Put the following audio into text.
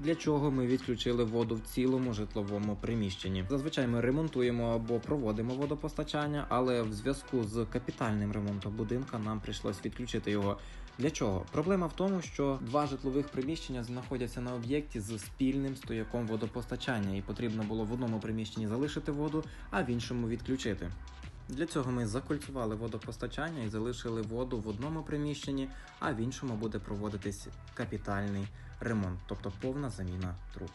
для чого ми відключили воду в цілому житловому приміщенні. Зазвичай ми ремонтуємо або проводимо водопостачання, але в зв'язку з капітальним ремонтом будинка нам прийшлось відключити його. Для чого? Проблема в тому, що два житлових приміщення знаходяться на об'єкті з спільним стояком водопостачання, і потрібно було в одному приміщенні залишити воду, а в іншому відключити. Для цього ми закольцювали водопостачання і залишили воду в одному приміщенні, а в іншому буде проводитись капітальний ремонт, тобто повна заміна труб.